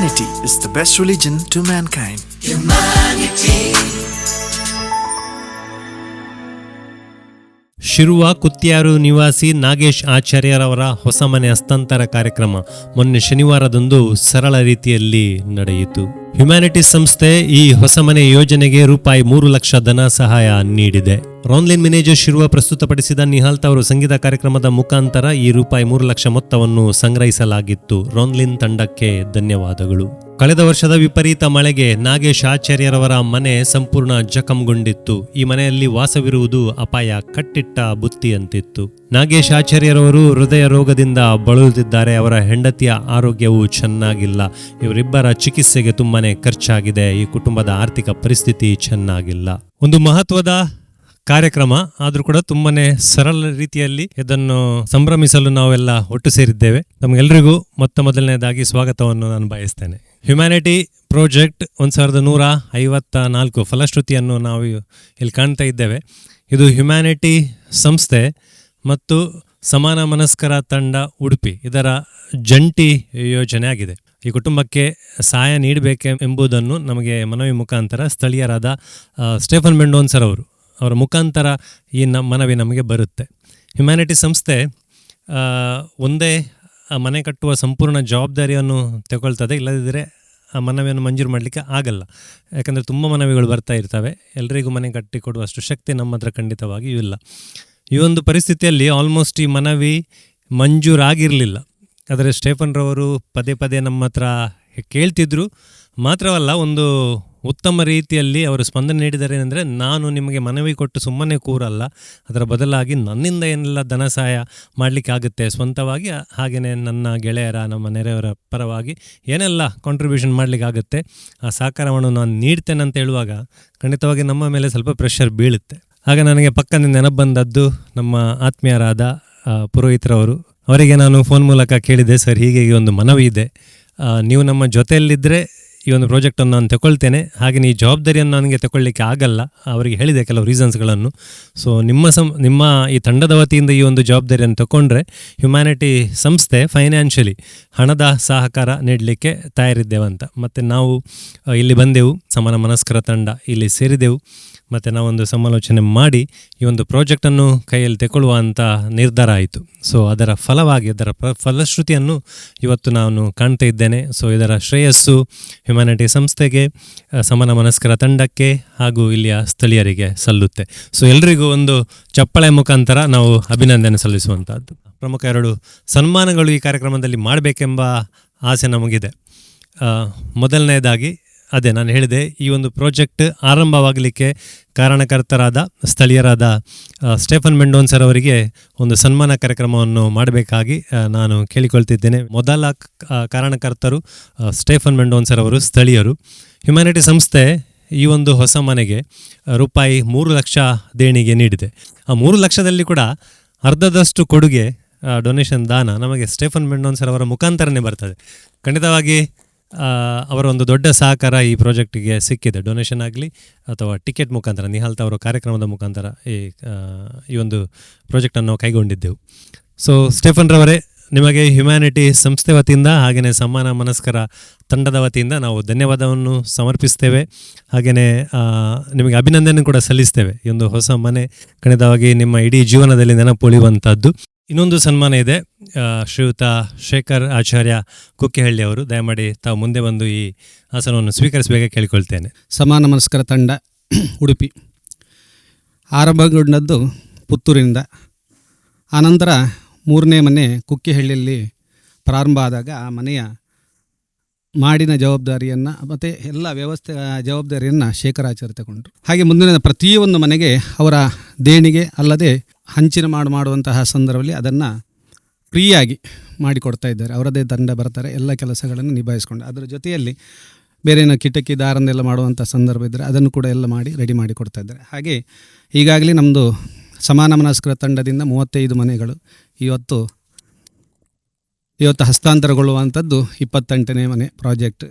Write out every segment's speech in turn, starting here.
Humanity is the best religion to mankind. Shirva Kuthyar ನಿವಾಸಿ ನಾಗೇಶ್ ಆಚಾರ್ಯರವರ ಹೊಸ ಮನೆ ಹಸ್ತಾಂತರ ಕಾರ್ಯಕ್ರಮ ಮೊನ್ನೆ ಶನಿವಾರದಂದು ಸರಳ ರೀತಿಯಲ್ಲಿ ನಡೆಯಿತು. ಹ್ಯುಮ್ಯಾನಿಟೀಸ್ ಸಂಸ್ಥೆ ಈ ಹೊಸ ಮನೆ ಯೋಜನೆಗೆ ರೂಪಾಯಿ ಮೂರು ಲಕ್ಷ ಧನ ಸಹಾಯ ನೀಡಿದೆ. ರಾನ್ಲೈನ್ ಮ್ಯಾನೇಜರ್ ಶಿರುವ ಪ್ರಸ್ತುತಪಡಿಸಿದ ನಿಹಾಲ್ತ್ ಅವರು ಸಂಗೀತ ಕಾರ್ಯಕ್ರಮದ ಮುಖಾಂತರ ಈ ರೂಪಾಯಿ ಮೂರು ಲಕ್ಷ ಮೊತ್ತವನ್ನು ಸಂಗ್ರಹಿಸಲಾಗಿತ್ತು. ರಾನ್ಲಿನ್ ತಂಡಕ್ಕೆ ಧನ್ಯವಾದಗಳು. ಕಳೆದ ವರ್ಷದ ವಿಪರೀತ ಮಳೆಗೆ ನಾಗೇಶ್ ಆಚಾರ್ಯರವರ ಮನೆ ಸಂಪೂರ್ಣ ಜಖಂಗೊಂಡಿತ್ತು. ಈ ಮನೆಯಲ್ಲಿ ವಾಸವಿರುವುದು ಅಪಾಯ ಕಟ್ಟಿಟ್ಟ ಬುತ್ತಿಯಂತಿತ್ತು. ನಾಗೇಶ್ ಆಚಾರ್ಯರವರು ಹೃದಯ ರೋಗದಿಂದ ಬಳಲುತ್ತಿದ್ದಾರೆ. ಅವರ ಹೆಂಡತಿಯ ಆರೋಗ್ಯವು ಚೆನ್ನಾಗಿಲ್ಲ. ಇವರಿಬ್ಬರ ಚಿಕಿತ್ಸೆಗೆ ತುಂಬಾನೇ ಖರ್ಚಾಗಿದೆ. ಈ ಕುಟುಂಬದ ಆರ್ಥಿಕ ಪರಿಸ್ಥಿತಿ ಚೆನ್ನಾಗಿಲ್ಲ. ಒಂದು ಮಹತ್ವದ ಕಾರ್ಯಕ್ರಮ. ಆದರೂ ಕೂಡ ತುಂಬಾನೇ ಸರಳ ರೀತಿಯಲ್ಲಿ ಇದನ್ನು ಸಂಭ್ರಮಿಸಲು ನಾವೆಲ್ಲ ಒಟ್ಟು ಸೇರಿದ್ದೇವೆ. ತಮಗೆಲ್ಲರಿಗೂ ಮೊತ್ತ ಮೊದಲನೇದಾಗಿ ಸ್ವಾಗತವನ್ನು ನಾನು ಬಯಸ್ತೇನೆ. ಹ್ಯುಮ್ಯಾನಿಟಿ ಪ್ರಾಜೆಕ್ಟ್ ಒಂದು ಸಾವಿರದ ನೂರ ಐವತ್ತ ನಾಲ್ಕು ಫಲಶ್ರುತಿಯನ್ನು ನಾವು ಇಲ್ಲಿ ಕಾಣ್ತಾ ಇದ್ದೇವೆ. ಇದು ಹ್ಯುಮ್ಯಾನಿಟಿ ಸಂಸ್ಥೆ ಮತ್ತು ಸಮಾನ ಮನಸ್ಕರ ತಂಡ ಉಡುಪಿ. ಇದರ ಜಂಟಿ ಯೋಜನೆ ಆಗಿದೆ. ಈ ಕುಟುಂಬಕ್ಕೆ ಸಹಾಯ ನೀಡಬೇಕೆ ಎಂಬುದನ್ನು ನಮಗೆ ಮನವಿ ಮುಖಾಂತರ ಸ್ಥಳೀಯರಾದ ಸ್ಟೇಫನ್ ಮೆಂಡೋನ್ಸರ್ ಅವರು ಅವರ ಮುಖಾಂತರ ಈ ನಮ್ಮ ಮನವಿ ನಮಗೆ ಬರುತ್ತೆ. ಹ್ಯುಮ್ಯಾನಿಟಿ ಸಂಸ್ಥೆ ಒಂದೇ ಮನೆ ಕಟ್ಟುವ ಸಂಪೂರ್ಣ ಜವಾಬ್ದಾರಿಯನ್ನು ತಗೊಳ್ತದೆ ಇಲ್ಲದಿದ್ದರೆ ಆ ಮನವಿಯನ್ನು ಮಂಜೂರು ಮಾಡಲಿಕ್ಕೆ ಆಗಲ್ಲ. ಯಾಕಂದರೆ ತುಂಬ ಮನವಿಗಳು ಬರ್ತಾ ಇರ್ತವೆ. ಎಲ್ಲರಿಗೂ ಮನೆ ಕಟ್ಟಿಕೊಡುವಷ್ಟು ಶಕ್ತಿ ನಮ್ಮ ಹತ್ರ ಖಂಡಿತವಾಗಿಯೂ ಇಲ್ಲ. ಈ ಒಂದು ಪರಿಸ್ಥಿತಿಯಲ್ಲಿ ಆಲ್ಮೋಸ್ಟ್ ಈ ಮನವಿ ಮಂಜೂರಾಗಿರಲಿಲ್ಲ. ಆದರೆ ಸ್ಟೇಫನ್ರವರು ಪದೇ ಪದೇ ನಮ್ಮ ಹತ್ರ ಕೇಳ್ತಿದ್ರು. ಮಾತ್ರವಲ್ಲ, ಒಂದು ಉತ್ತಮ ರೀತಿಯಲ್ಲಿ ಅವರು ಸ್ಪಂದನೆ ನೀಡಿದ್ದಾರೆ ಏನಂದರೆ, ನಾನು ನಿಮಗೆ ಮನವಿ ಕೊಟ್ಟು ಸುಮ್ಮನೆ ಕೂರಲ್ಲ, ಅದರ ಬದಲಾಗಿ ನನ್ನಿಂದ ಏನೆಲ್ಲ ಧನ ಸಹಾಯ ಮಾಡಲಿಕ್ಕೆ ಆಗುತ್ತೆ, ಸ್ವಂತವಾಗಿ ಹಾಗೆಯೇ ನನ್ನ ಗೆಳೆಯರ, ನಮ್ಮ ನೆರೆಯವರ ಪರವಾಗಿ ಏನೆಲ್ಲ ಕಾಂಟ್ರಿಬ್ಯೂಷನ್ ಮಾಡಲಿಕ್ಕೆ ಆಗುತ್ತೆ, ಆ ಸಹಕಾರವನ್ನು ನಾನು ನೀಡ್ತೇನೆ ಅಂತ ಹೇಳುವಾಗ ಖಂಡಿತವಾಗಿ ನಮ್ಮ ಮೇಲೆ ಸ್ವಲ್ಪ ಪ್ರೆಷರ್ ಬೀಳುತ್ತೆ. ಆಗ ನನಗೆ ಪಕ್ಕದ ನೆನಪು ಬಂದದ್ದು ನಮ್ಮ ಆತ್ಮೀಯರಾದ ಪುರೋಹಿತರವರು. ಅವರಿಗೆ ನಾನು ಫೋನ್ ಮೂಲಕ ಕೇಳಿದೆ, ಸರ್, ಹೀಗೆ ಒಂದು ಮನವಿ ಇದೆ. ನೀವು ನಮ್ಮ ಜೊತೆಯಲ್ಲಿದ್ದರೆ ಈ ಒಂದು ಪ್ರಾಜೆಕ್ಟನ್ನು ನಾನು ತಗೊಳ್ತೇನೆ. ಹಾಗೆ ಈ ಜವಾಬ್ದಾರಿಯನ್ನು ನನಗೆ ತಗೊಳ್ಳಿಕ್ಕೆ ಆಗಲ್ಲ. ಅವರಿಗೆ ಹೇಳಿದೆ ಕೆಲವು ರೀಸನ್ಸ್ಗಳನ್ನು ಸೊ ನಿಮ್ಮ ಸಂ, ನಿಮ್ಮ ಈ ತಂಡದ ವತಿಯಿಂದ ಈ ಒಂದು ಜವಾಬ್ದಾರಿಯನ್ನು ತಗೊಂಡ್ರೆ ಹ್ಯುಮ್ಯಾನಿಟಿ ಸಂಸ್ಥೆ ಫೈನಾನ್ಷಿಯಲಿ ಹಣದ ಸಹಕಾರ ನೀಡಲಿಕ್ಕೆ ತಯಾರಿದ್ದೇವೆ ಅಂತ. ಮತ್ತು ನಾವು ಇಲ್ಲಿ ಬಂದೆವು. ಸಮಾನ ಮನಸ್ಕರ ತಂಡ ಇಲ್ಲಿ ಸೇರಿದೆವು. ಮತ್ತು ನಾವೊಂದು ಸಮಾಲೋಚನೆ ಮಾಡಿ ಈ ಒಂದು ಪ್ರಾಜೆಕ್ಟನ್ನು ಕೈಯಲ್ಲಿ ತೆಗೊಳ್ಳುವ ಅಂತ ನಿರ್ಧಾರ ಆಯಿತು. ಸೊ ಅದರ ಫಲವಾಗಿ, ಅದರ ಫಲಶ್ರುತಿಯನ್ನು ಇವತ್ತು ನಾನು ಕಾಣ್ತಾ ಇದ್ದೇನೆ. ಸೊ ಇದರ ಶ್ರೇಯಸ್ಸು ಹ್ಯುಮ್ಯಾನಿಟಿ ಸಂಸ್ಥೆಗೆ ಸಮಾನ ಮನಸ್ಕರ ತಂಡಕ್ಕೆ ಹಾಗೂ ಇಲ್ಲಿಯ ಸ್ಥಳೀಯರಿಗೆ ಸಲ್ಲುತ್ತೆ. ಸೊ ಎಲ್ರಿಗೂ ಒಂದು ಚಪ್ಪಳೆ ಮುಖಾಂತರ ನಾವು ಅಭಿನಂದನೆ ಸಲ್ಲಿಸುವಂಥದ್ದು ಪ್ರಮುಖ ಎರಡು ಸನ್ಮಾನಗಳು ಈ ಕಾರ್ಯಕ್ರಮದಲ್ಲಿ ಮಾಡಬೇಕೆಂಬ ಆಸೆ ನಮಗಿದೆ. ಮೊದಲನೆಯದಾಗಿ ಅದೇ ನಾನು ಹೇಳಿದೆ, ಈ ಒಂದು ಪ್ರಾಜೆಕ್ಟ್ ಆರಂಭವಾಗಲಿಕ್ಕೆ ಕಾರಣಕರ್ತರಾದ, ಸ್ಥಳೀಯರಾದ ಸ್ಟೇಫನ್ ಮೆಂಡೋನ್ ಸರ್ ಅವರಿಗೆ ಒಂದು ಸನ್ಮಾನ ಕಾರ್ಯಕ್ರಮವನ್ನು ಮಾಡಬೇಕಾಗಿ ನಾನು ಕೇಳಿಕೊಳ್ತಿದ್ದೇನೆ. ಮೊದಲ ಕಾರಣಕರ್ತರು ಸ್ಟೇಫನ್ ಮೆಂಡೋನ್ ಸರ್ ಅವರು, ಸ್ಥಳೀಯರು. ಹ್ಯುಮ್ಯಾನಿಟಿ ಸಂಸ್ಥೆ ಈ ಒಂದು ಹೊಸ ಮನೆಗೆ ರೂಪಾಯಿ ಮೂರು ಲಕ್ಷ ದೇಣಿಗೆ ನೀಡಿದೆ. ಆ ಮೂರು ಲಕ್ಷದಲ್ಲಿ ಕೂಡ ಅರ್ಧದಷ್ಟು ಕೊಡುಗೆ ಡೊನೇಷನ್ ದಾನ ನಮಗೆ ಸ್ಟೇಫನ್ ಮೆಂಡೋನ್ ಸರ್ ಅವರ ಮುಖಾಂತರನೇ ಬರ್ತದೆ. ಖಂಡಿತವಾಗಿ ಅವರ ಒಂದು ದೊಡ್ಡ ಸಹಕಾರ ಈ ಪ್ರಾಜೆಕ್ಟಿಗೆ ಸಿಕ್ಕಿದೆ. ಡೊನೇಷನ್ ಆಗಲಿ ಅಥವಾ ಟಿಕೆಟ್ ಮುಖಾಂತರ ನಿಹಾಲ್ ಅವರ ಕಾರ್ಯಕ್ರಮದ ಮುಖಾಂತರ ಈ ಈ ಒಂದು ಪ್ರಾಜೆಕ್ಟನ್ನು ಕೈಗೊಂಡಿದ್ದೆವು. ಸೊ ಸ್ಟೆಫನ್ ರವರೇ, ನಿಮಗೆ ಹ್ಯುಮ್ಯಾನಿಟಿ ಸಂಸ್ಥೆ ವತಿಯಿಂದ ಹಾಗೆಯೇ ಸಮ್ಮಾನ ಮನಸ್ಕರ ತಂಡದ ವತಿಯಿಂದ ನಾವು ಧನ್ಯವಾದವನ್ನು ಸಮರ್ಪಿಸ್ತೇವೆ. ಹಾಗೆಯೇ ನಿಮಗೆ ಅಭಿನಂದನೆ ಕೂಡ ಸಲ್ಲಿಸ್ತೇವೆ. ಈ ಒಂದು ಹೊಸ ಮನೆ ಖಂಡಿತವಾಗಿ ನಿಮ್ಮ ಇಡೀ ಜೀವನದಲ್ಲಿ ನೆನಪುಳಿಯುವಂಥದ್ದು ಇನ್ನೊಂದು ಸನ್ಮಾನ ಇದೆ ಶ್ರೀಯುತ ಶೇಖರ್ ಆಚಾರ್ಯ ಕುಕ್ಕೆಹಳ್ಳಿ ಅವರು. ದಯಮಾಡಿ ತಾವು ಮುಂದೆ ಬಂದು ಈ ಆಸನವನ್ನು ಸ್ವೀಕರಿಸಬೇಕೆ ಕೇಳಿಕೊಳ್ತೇನೆ. ಸಮಾನ ಮನಸ್ಕರ ತಂಡ ಉಡುಪಿ. ಆರಂಭಗೊಂಡದ್ದು ಪುತ್ತೂರಿನಿಂದ. ಆನಂತರ ಮೂರನೇ ಮನೆ ಕುಕ್ಕೆಹಳ್ಳಿಯಲ್ಲಿ ಪ್ರಾರಂಭ ಆದಾಗ ಆ ಮನೆಯ ಮಾಡಿನ ಜವಾಬ್ದಾರಿಯನ್ನು ಮತ್ತು ಎಲ್ಲ ವ್ಯವಸ್ಥೆ ಜವಾಬ್ದಾರಿಯನ್ನು ಶೇಖರಾಚಾರ್ಯ ತಗೊಂಡ್ರು. ಹಾಗೆ ಮುಂದಿನ ಪ್ರತಿಯೊಂದು ಮನೆಗೆ ಅವರ ದೇಣಿಗೆ ಅಲ್ಲದೆ ಹಂಚಿನ ಮಾಡು ಮಾಡುವಂತಹ ಸಂದರ್ಭದಲ್ಲಿ ಅದನ್ನು ಫ್ರೀಯಾಗಿ ಮಾಡಿಕೊಡ್ತಾ ಇದ್ದಾರೆ. ಅವರದೇ ತಂಡ ಬರ್ತಾರೆ, ಎಲ್ಲ ಕೆಲಸಗಳನ್ನು ನಿಭಾಯಿಸ್ಕೊಂಡು. ಅದರ ಜೊತೆಯಲ್ಲಿ ಬೇರೆ ಕಿಟಕಿ ದಾರನ್ನೆಲ್ಲ ಮಾಡುವಂಥ ಸಂದರ್ಭ ಇದ್ದರೆ ಅದನ್ನು ಕೂಡ ಎಲ್ಲ ಮಾಡಿ ರೆಡಿ ಮಾಡಿ ಕೊಡ್ತಾ ಇದ್ದಾರೆ. ಹಾಗೆ ಈಗಾಗಲೇ ನಮ್ಮದು ಸಮಾನ ಮನಸ್ಕರ ತಂಡದಿಂದ ಮೂವತ್ತೈದು ಮನೆಗಳು ಇವತ್ತು ಇವತ್ತು ಹಸ್ತಾಂತರಗೊಳ್ಳುವಂಥದ್ದು ಇಪ್ಪತ್ತೆಂಟನೇ ಮನೆ ಪ್ರಾಜೆಕ್ಟ್.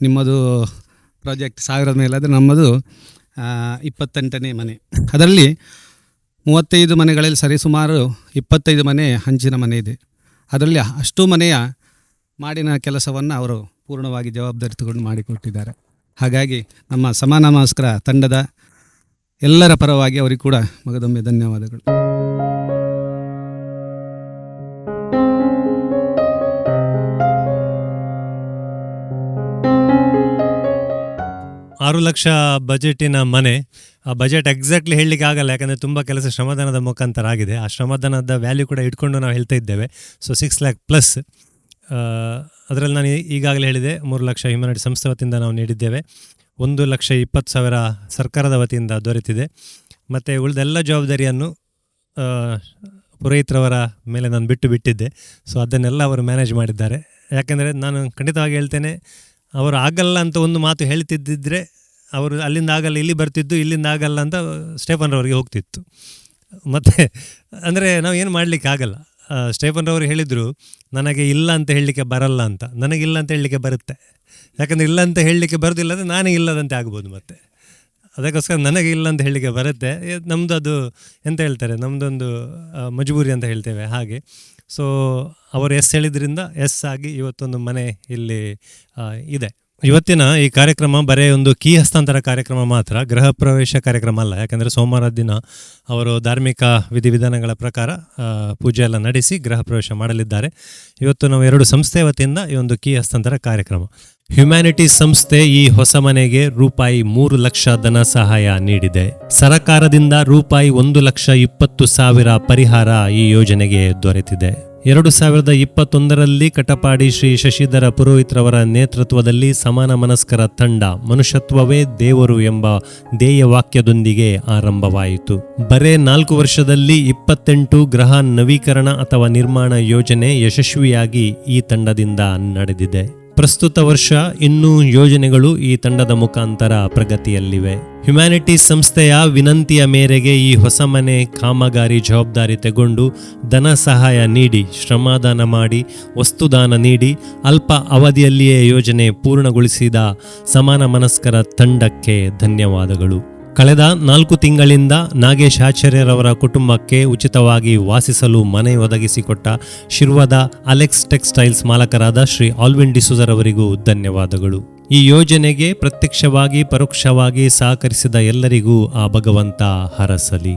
ನಿಮ್ಮದು ಪ್ರಾಜೆಕ್ಟ್ ಸಾವಿರದ ಮೇಲೆ ನಮ್ಮದು ಇಪ್ಪತ್ತೆಂಟನೇ ಮನೆ. ಅದರಲ್ಲಿ ಮೂವತ್ತೈದು ಮನೆಗಳಲ್ಲಿ ಸರಿಸುಮಾರು ಇಪ್ಪತ್ತೈದು ಮನೆ ಹಂಚಿನ ಮನೆ ಇದೆ. ಅದರಲ್ಲಿ ಅಷ್ಟು ಮನೆಯ ಮಾಡಿನ ಕೆಲಸವನ್ನು ಅವರು ಪೂರ್ಣವಾಗಿ ಜವಾಬ್ದಾರಿ ತಗೊಂಡು ಮಾಡಿಕೊಟ್ಟಿದ್ದಾರೆ. ಹಾಗಾಗಿ ನಮ್ಮ ಸಮಾನ ನಮಸ್ಕಾರ ತಂಡದ ಎಲ್ಲರ ಪರವಾಗಿ ಅವರಿಗೆ ಕೂಡ ಮಗದೊಮ್ಮೆ ಧನ್ಯವಾದಗಳು. ಆರು ಲಕ್ಷ ಬಜೆಟಿನ ಮನೆ. ಆ ಬಜೆಟ್ ಎಕ್ಸಾಕ್ಟ್ಲಿ ಹೇಳಲಿಕ್ಕೆ ಆಗಲ್ಲ, ಯಾಕಂದರೆ ತುಂಬ ಕೆಲಸ ಶ್ರಮದಾನದ ಮುಖಾಂತರ ಆಗಿದೆ. ಆ ಶ್ರಮದಾನದ ವ್ಯಾಲ್ಯೂ ಕೂಡ ಇಟ್ಕೊಂಡು ನಾವು ಹೇಳ್ತಾ ಇದ್ದೇವೆ. ಸೊ ಸಿಕ್ಸ್ ಲ್ಯಾಕ್ ಪ್ಲಸ್ ಅದರಲ್ಲಿ ನಾನು ಈಗಾಗಲೇ ಹೇಳಿದೆ, ಮೂರು ಲಕ್ಷ ಹಿಮನಾಡಿ ಸಂಸ್ಥೆ ವತಿಯಿಂದ ನಾವು ನೀಡಿದ್ದೇವೆ. ಒಂದು ಲಕ್ಷ ಇಪ್ಪತ್ತು ಸಾವಿರ ಸರ್ಕಾರದ ವತಿಯಿಂದ ದೊರೆತಿದೆ. ಮತ್ತು ಉಳಿದೆಲ್ಲ ಜವಾಬ್ದಾರಿಯನ್ನು ಪುರೋಹಿತ್ರವರ ಮೇಲೆ ನಾನು ಬಿಟ್ಟು ಬಿಟ್ಟಿದ್ದೆ. ಸೊ ಅದನ್ನೆಲ್ಲ ಅವರು ಮ್ಯಾನೇಜ್ ಮಾಡಿದ್ದಾರೆ. ಯಾಕೆಂದರೆ ನಾನು ಖಂಡಿತವಾಗಿ ಹೇಳ್ತೇನೆ ಅವರು ಆಗಲ್ಲ ಅಂತ ಒಂದು ಮಾತು ಹೇಳ್ತಿದ್ದಿದ್ರೆ ಅವರು ಅಲ್ಲಿಂದ ಆಗಲ್ಲ, ಇಲ್ಲಿ ಬರ್ತಿದ್ದು ಇಲ್ಲಿಂದ ಆಗಲ್ಲ ಅಂತ ಸ್ಟೇಫನ್ರವರಿಗೆ ಹೋಗ್ತಿತ್ತು. ಮತ್ತು ಅಂದರೆ ನಾವು ಏನು ಮಾಡಲಿಕ್ಕೆ ಆಗಲ್ಲ. ಸ್ಟೇಫನ್ ಸ್ಟೇಫನ್ರವರು ಹೇಳಿದರು, ನನಗೆ ಇಲ್ಲ ಅಂತ ಹೇಳಲಿಕ್ಕೆ ಬರಲ್ಲ ಅಂತ. ನನಗಿಲ್ಲ ಅಂತ ಹೇಳಲಿಕ್ಕೆ ಬರುತ್ತೆ. ಯಾಕಂದರೆ ಇಲ್ಲ ಅಂತ ಹೇಳಲಿಕ್ಕೆ ಬರೋದಿಲ್ಲ ಅಂದರೆ ನಾನೇ ಇಲ್ಲದಂತೆ ಆಗ್ಬೋದು ಮತ್ತೆ. ಅದಕ್ಕೋಸ್ಕರ ನನಗೆ ಇಲ್ಲ ಅಂತ ಹೇಳಲಿಕ್ಕೆ ಬರುತ್ತೆ. ನಮ್ಮದು ಅದು, ಎಂತ ಹೇಳ್ತಾರೆ ನಮ್ಮದೊಂದು ಮಜಬೂರಿ ಅಂತ ಹೇಳ್ತೇವೆ ಹಾಗೆ. ಸೊ ಅವರು ಎಸ್ ಹೇಳಿದ್ರಿಂದ ಎಸ್ ಆಗಿ ಇವತ್ತೊಂದು ಮನೆ ಇಲ್ಲಿ ಇದೆ. ಇವತ್ತಿನ ಈ ಕಾರ್ಯಕ್ರಮ ಬರೀ ಒಂದು ಕೀ ಹಸ್ತಾಂತರ ಕಾರ್ಯಕ್ರಮ ಮಾತ್ರ, ಗೃಹ ಪ್ರವೇಶ ಕಾರ್ಯಕ್ರಮ ಅಲ್ಲ. ಯಾಕಂದರೆ ಸೋಮವಾರ ದಿನ ಅವರು ಧಾರ್ಮಿಕ ವಿಧಿವಿಧಾನಗಳ ಪ್ರಕಾರ ಪೂಜೆ ಎಲ್ಲ ನಡೆಸಿ ಗೃಹ ಪ್ರವೇಶ ಮಾಡಲಿದ್ದಾರೆ. ಇವತ್ತು ನಾವು ಎರಡು ಸಂಸ್ಥೆ ವತಿಯಿಂದ ಈ ಒಂದು ಕೀ ಹಸ್ತಾಂತರ ಕಾರ್ಯಕ್ರಮ. ಹ್ಯುಮ್ಯಾನಿಟಿ ಸಂಸ್ಥೆ ಈ ಹೊಸ ಮನೆಗೆ ರೂಪಾಯಿ ಮೂರು ಲಕ್ಷ ಧನ ಸಹಾಯ ನೀಡಿದೆ. ಸರಕಾರದಿಂದ ರೂಪಾಯಿ ಒಂದು ಲಕ್ಷ ಇಪ್ಪತ್ತು ಸಾವಿರ ಪರಿಹಾರ ಈ ಯೋಜನೆಗೆ ದೊರೆತಿದೆ. ಎರಡು ಸಾವಿರದ ಇಪ್ಪತ್ತೊಂದರಲ್ಲಿ ಕಟಪಾಡಿ ಶ್ರೀ ಶಶಿಧರ ಪುರೋಹಿತ್ರವರ ನೇತೃತ್ವದಲ್ಲಿ ಸಮಾನ ಮನಸ್ಕರ ತಂಡ ಮನುಷ್ಯತ್ವವೇ ದೇವರು ಎಂಬ ಧ್ಯೇಯ ವಾಕ್ಯದೊಂದಿಗೆ ಆರಂಭವಾಯಿತು. ಬರೇ ನಾಲ್ಕು ವರ್ಷದಲ್ಲಿ ಇಪ್ಪತ್ತೆಂಟು ಗ್ರಹ ನವೀಕರಣ ಅಥವಾ ನಿರ್ಮಾಣ ಯೋಜನೆ ಯಶಸ್ವಿಯಾಗಿ ಈ ತಂಡದಿಂದ ನಡೆದಿದೆ. ಪ್ರಸ್ತುತ ವರ್ಷ ಇನ್ನೂ ಯೋಜನೆಗಳು ಈ ತಂಡದ ಮುಖಾಂತರ ಪ್ರಗತಿಯಲ್ಲಿವೆ. ಹ್ಯುಮ್ಯಾನಿಟೀಸ್ ಸಂಸ್ಥೆಯ ವಿನಂತಿಯ ಮೇರೆಗೆ ಈ ಹೊಸ ಮನೆ ಕಾಮಗಾರಿ ಜವಾಬ್ದಾರಿ ತೆಗೊಂಡು ಧನ ಸಹಾಯ ನೀಡಿ, ಶ್ರಮದಾನ ಮಾಡಿ, ವಸ್ತುದಾನ ನೀಡಿ, ಅಲ್ಪ ಅವಧಿಯಲ್ಲಿಯೇ ಯೋಜನೆ ಪೂರ್ಣಗೊಳಿಸಿದ ಸಮಾನ ಮನಸ್ಕರ ತಂಡಕ್ಕೆ ಧನ್ಯವಾದಗಳು. ಕಳೆದ ನಾಲ್ಕು ತಿಂಗಳಿಂದ ನಾಗೇಶ್ ಆಚಾರ್ಯರವರ ಕುಟುಂಬಕ್ಕೆ ಉಚಿತವಾಗಿ ವಾಸಿಸಲು ಮನೆ ಒದಗಿಸಿಕೊಟ್ಟ ಶಿರ್ವದ ಅಲೆಕ್ಸ್ ಟೆಕ್ಸ್ಟೈಲ್ಸ್ ಮಾಲಕರಾದ ಶ್ರೀ ಆಲ್ವಿನ್ ಡಿಸೂಜರ್ ಅವರಿಗೂ ಧನ್ಯವಾದಗಳು. ಈ ಯೋಜನೆಗೆ ಪ್ರತ್ಯಕ್ಷವಾಗಿ, ಪರೋಕ್ಷವಾಗಿ ಸಹಕರಿಸಿದ ಎಲ್ಲರಿಗೂ ಆ ಭಗವಂತ ಹರಸಲಿ.